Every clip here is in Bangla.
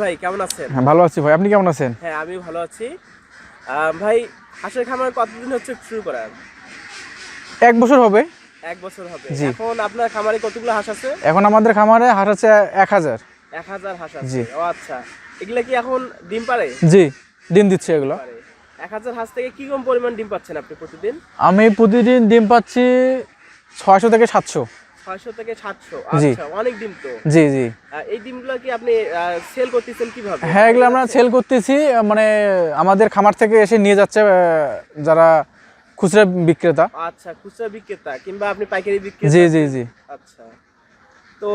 ভাই কেমন আছেন? হ্যাঁ ভালো আছি ভাই। আপনি কেমন আছেন? হ্যাঁ আমি ভালো আছি। ভাই হাঁসের খামার কতদিন হচ্ছে শুরু করার? এক বছর হবে। এক বছর হবে। এখন আপনার খামারে কতগুলো হাঁস আছে? এখন আমাদের খামারে হাঁস আছে এক হাজার। এক হাজার হাঁস আছে। ও আচ্ছা। এগুলা কি এখন ডিম পারে জি ডিম দিচ্ছে এগুলো। এক হাজার হাঁস থেকে কি কম পরিমাণ ডিম পাচ্ছেন আপনি প্রতিদিন? আমি প্রতিদিন ডিম পাচ্ছি ছয়শো থেকে সাতশো। থেকে। আচ্ছা অনেক ডিম তো। জি জি। এই ডিমগুলো কি আপনি সেল করতেছেন কীভাবে? হ্যাঁ এগুলো আমরা সেল করতেছি মানে আমাদের খামার থেকে এসে নিয়ে যাচ্ছে যারা খুচরা বিক্রেতা। আচ্ছা খুচরা বিক্রেতা কিংবা আপনি পাইকারি বিক্রেতা। জি জি জি। আচ্ছা। তো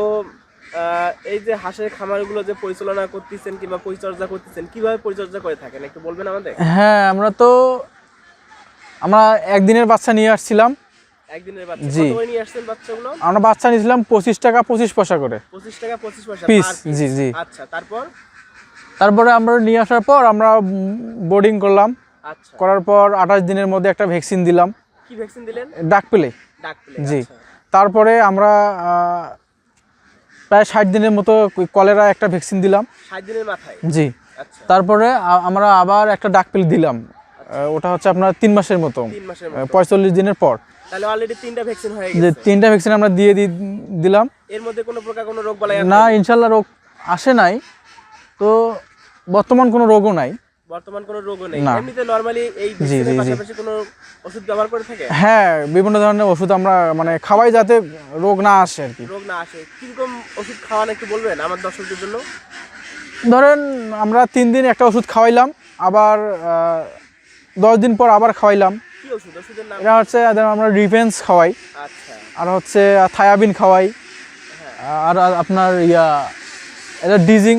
এই যে হাঁসের খামারগুলো যে পরিচালনা করতেছেন কিংবা পরিচর্যা করতেছেন কীভাবে পরিচর্যা করে থাকেন? একটু বলবেন আমাদের? হ্যাঁ আমরা তো আমরা একদিনের বাচ্চা নিয়ে আসছিলাম। একদিনের বাচ্চা। জি। নিয়ে আসছেন বাচ্চাগুলো? আমরা বাচ্চা নিয়েছিলাম পঁচিশ টাকা পঁচিশ পয়সা করে। পঁচিশ টাকা পঁচিশ পয়সা Piece, জি, জি। আচ্ছা তারপর? তারপরে আমরা নিয়ে আসার পর আমরা বোর্ডিং করলাম। আচ্ছা। করার পর আঠাশ দিনের মধ্যে একটা ভ্যাকসিন দিলাম। কি ভ্যাকসিন দিলেন? ডাক পেলে ডাক পেলে জি। আচ্ছা। তারপরে আমরা প্রায় ষাট দিনের মতো কলেরা একটা ভ্যাকসিন দিলাম। ষাট দিনের মাথায়? জি। তারপরে আমরা আবার একটা ডাক পেল দিলাম। ওটা হচ্ছে আপনার তিন মাসের মতো। পঁয়তাল্লিশ দিনের পর। তাহলে অলরেডি তিনটা ভ্যাকসিন হয়ে যে গেছে। তিনটা ভ্যাকসিন আমরা দিয়ে দিলাম। এর মধ্যে কোনো প্রকার কোনো রোগ বালাই না ইনশাল্লাহ রোগ আসে নাই। তো বর্তমান কোনো রোগও নাই। বর্তমান কোনো রোগও নেই। না। এমনিতে নরমালি এই জি, ভ্যাকসিনের জি। পাশাপাশি কোনো ওষুধ ব্যবহার করে থাকে? হ্যাঁ বিভিন্ন ধরনের ওষুধ আমরা মানে খাওয়াই যাতে রোগ না আসে আর কি। রোগ না আসে। কীরকম ওষুধ খাওয়ান একটু বলবেন আমার দর্শকদের জন্য? ধরেন আমরা তিন দিন একটা ওষুধ খাওয়াইলাম আবার দশ দিন পর আবার খাওয়াইলাম। এটা হচ্ছে আমরা রিভেন্স খাওয়াই। আচ্ছা। আর হচ্ছে থায়াবিন খাওয়াই। আর আর আপনার ইয়া এটা ডিজিং।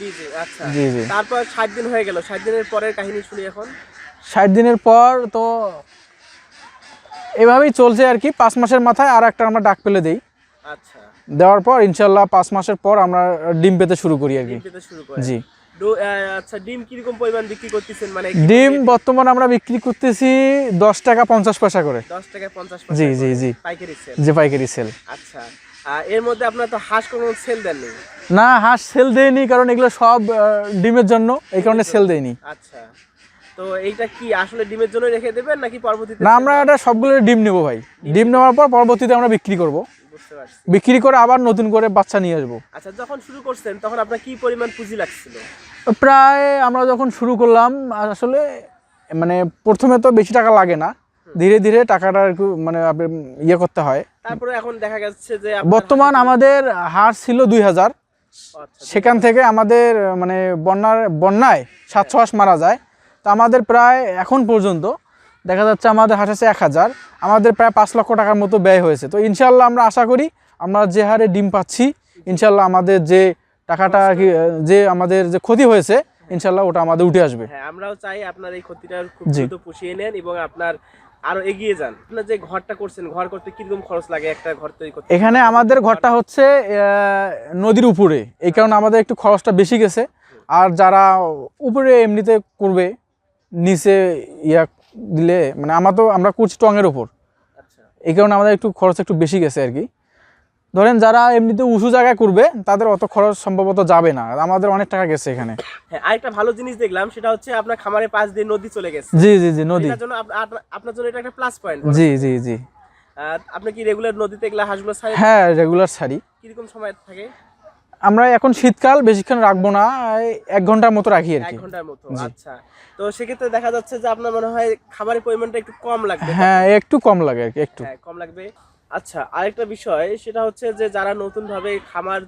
জি জি আচ্ছা। জি জি। তারপর ষাট দিন হয়ে গেল। ষাট দিনের পরের কাহিনী শুনি এখন। ষাট দিনের পর তো এভাবেই চলছে আর কি। পাঁচ মাসের মাথায় আর একটা আমরা ডাক পেলে দিই। আচ্ছা। দেওয়ার পর ইনশাল্লাহ পাঁচ মাসের পর আমরা ডিম পেতে শুরু করি আর কি। জি। আচ্ছা ডিম কীরকম পরিমাণ বিক্রি করতেছেন? মানে ডিম বর্তমান আমরা বিক্রি করতেছি দশ টাকা পঞ্চাশ পয়সা করে। দশ টাকা পঞ্চাশ জি জি জি। পাইকারি সেল যে পাইকারি সেল আচ্ছা এর মধ্যে আপনার তো হাঁস কোনো সেল দেননি না? হাঁস সেল দেয়নি কারণ এগুলো সব ডিমের জন্য এই কারণে সেল দেয়নি আচ্ছা তো এইটা কি আসলে ডিমের জন্য রেখে দেবেন নাকি পরবর্তীতে না আমরা এটা সবগুলো ডিম নেব ভাই। ডিম নেওয়ার পর পরবর্তীতে আমরা বিক্রি করব। বিক্রি করে আবার নতুন করে বাচ্চা নিয়ে আসব। আচ্ছা যখন শুরু করছেন তখন আপনার কি পরিমাণ পুঁজি লাগছিল? প্রায় আমরা যখন শুরু করলাম আসলে মানে প্রথমে তো বেশি টাকা লাগে না। ধীরে ধীরে টাকাটা একটু মানে ইয়ে করতে হয়। তারপরে এখন দেখা যাচ্ছে যে বর্তমান আমাদের হার ছিল দুই হাজার। আচ্ছা, সেখান থেকে আমাদের মানে বন্যার বন্যায় সাতশো হাঁস মারা যায়। তো আমাদের প্রায় এখন পর্যন্ত দেখা যাচ্ছে আমাদের হাঁস আছে এক হাজার। আমাদের প্রায় পাঁচ লক্ষ টাকার মতো ব্যয় হয়েছে। তো ইনশাল্লাহ আমরা আশা করি আমরা যে হারে ডিম পাচ্ছি ইনশাল্লাহ আমাদের যে টাকাটা যে আমাদের যে ক্ষতি হয়েছে ইনশাল্লাহ ওটা আমাদের উঠে আসবে। হ্যাঁ আমরাও চাই আপনার এই ক্ষতিটা খুব দ্রুত পুষিয়ে নেন এবং আপনার আরও এগিয়ে যান। আপনার যে ঘরটা করছেন ঘর করতে কীরকম খরচ লাগে একটা ঘর তৈরি করতে? এখানে আমাদের ঘরটা হচ্ছে নদীর উপরে। এই কারণে আমাদের একটু খরচটা বেশি গেছে। আর যারা উপরে এমনিতে করবে নিচে ইয়া দিলে মানে আমার তো আমরা করছি টঙের ওপর আচ্ছা। এই কারণে আমাদের একটু খরচ একটু বেশি গেছে আর কি। ধরেন যারা এমনিতে উঁচু জায়গায় করবে তাদের অত খরচ সম্ভবত যাবে না। আমাদের অনেক টাকা গেছে এখানে। হ্যাঁ আরেকটা ভালো জিনিস দেখলাম সেটা হচ্ছে আপনার খামারের পাশ দিয়ে নদী চলে গেছে। জি জি জি নদী। জন্য আপ- আপ- আপনার জন্য এটা একটা প্লাস পয়েন্ট জি জি জি। আপনি কি রেগুলার নদীতে এগুলা হাঁসগুলো হ্যাঁ রেগুলার শাড়ি কীরকম সময় থাকে? আমরা এখন শীতকাল বেশিক্ষণ রাখব না এক ঘণ্টার মতো রাখি আর এক কি ঘণ্টার মতো আচ্ছা। তো সেক্ষেত্রে দেখা যাচ্ছে যে আপনার মনে হয় খাবারের পরিমাণটা একটু কম লাগবে হ্যাঁ একটু কম লাগে আর কি একটু। হ্যাঁ কম লাগবে। আচ্ছা আরেকটা বিষয় সেটা হচ্ছে যে যারা নতুন ভাবে খামার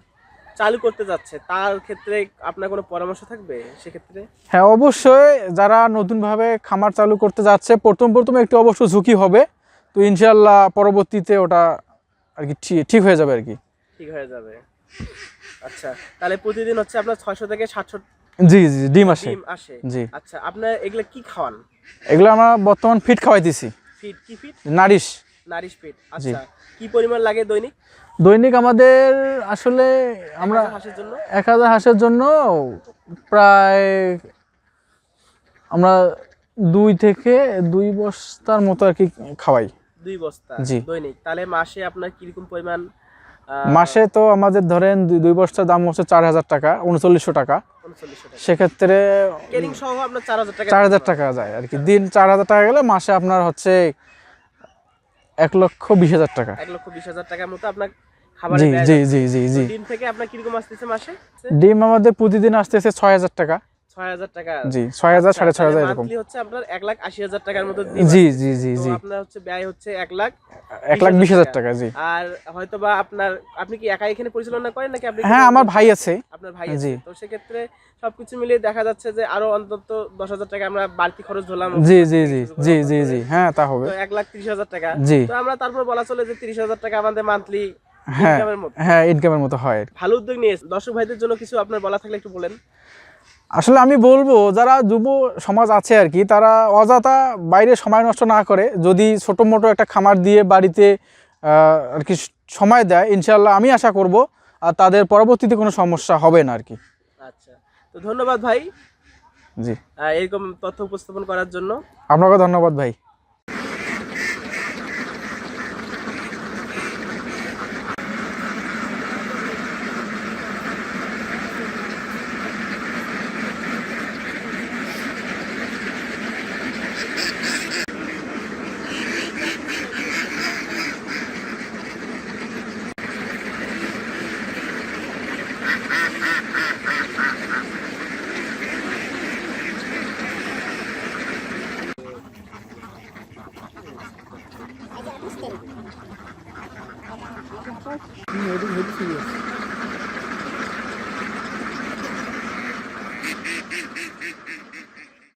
চালু করতে যাচ্ছে তার ক্ষেত্রে আপনার কোনো পরামর্শ থাকবে সেক্ষেত্রে? হ্যাঁ অবশ্যই যারা নতুনভাবে খামার চালু করতে যাচ্ছে প্রথম প্রথম একটু অবশ্য ঝুঁকি হবে। তো ইনশাল্লাহ পরবর্তীতে ওটা আর কি ঠিক হয়ে যাবে আর কি। ঠিক হয়ে যাবে। আচ্ছা তাহলে প্রতিদিন হচ্ছে আপনার ছয়শো থেকে সাতশো জি জি ডিম আসে। ডিম আসে। জি। আচ্ছা আপনার এগুলো কি খাওয়ান? এগুলো আমরা বর্তমান ফিট খাওয়াইতেছি। ফিট কি ফিট নারিশ। নারিশ ফিট আচ্ছা কি পরিমাণ লাগে দৈনিক? দৈনিক আমাদের আসলে আমরা হাঁসের জন্য? এক হাজার হাঁসের জন্য প্রায় আমরা দুই থেকে দুই বস্তার মতো আর কি খাওয়াই। দুই বস্তা জি। দৈনিক। তাহলে মাসে আপনার কীরকম পরিমাণ মাসে তো আমাদের ধরেন দুই- বস্তার দাম হচ্ছে চার হাজার টাকা উনচল্লিশশো টাকা। সেক্ষেত্রে চার হাজার টাকা চার হাজার টাকা যায় আর কি। দিন চার হাজার টাকা গেলে মাসে আপনার হচ্ছে এক লক্ষ বিশ হাজার টাকা। এক লক্ষ বিশ হাজার টাকার মতো আপনার জি জি জি জি জি। ডিম থেকে আপনার কীরকম আসতেছে মাসে? ডিম আমাদের প্রতিদিন আসতেছে ছয় হাজার টাকা। টাকা। জি এরকম। হচ্ছে আপনার এক লাখ আশি হাজার টাকার মতো জি জি জি জি। আপনার হচ্ছে ব্যয় হচ্ছে এক লাখ এক লাখ বিশ হাজার টাকা জি। আর হয়তো আপনার আপনি কি একা এখানে পরিচালনা করেন নাকি আপনি হ্যাঁ আমার ভাই আছে। আপনার ভাই আছে। তো সেক্ষেত্রে সবকিছু মিলিয়ে দেখা যাচ্ছে যে আরও অন্তত দশ হাজার টাকা আমরা বাড়তি খরচ ধরলাম। জি জি জি জি জি জি। হ্যাঁ তা হবে। তো এক লাখ তিরিশ হাজার টাকা। তো আমরা তারপর বলা চলে যে তিরিশ হাজার টাকা আমাদের মান্থলি হ্যাঁ ইনকামের হ্যাঁ ইনকামের মতো হয়। ভালো উদ্যোগ নিয়ে দর্শক ভাইদের জন্য কিছু আপনার বলা থাকলে একটু বলেন। আসলে আমি বলব যারা যুব সমাজ আছে আর কি তারা অযথা বাইরে সময় নষ্ট না করে যদি ছোটো মোটো একটা খামার দিয়ে বাড়িতে আর কি সময় দেয় ইনশাল্লাহ আমি আশা করব আর তাদের পরবর্তীতে কোনো সমস্যা হবে না আর কি। আচ্ছা তো ধন্যবাদ ভাই। জি। এরকম তথ্য উপস্থাপন করার জন্য। আপনাকে ধন্যবাদ ভাই। হুম, ওইদিকে হেঁটে শুয়ে আছে।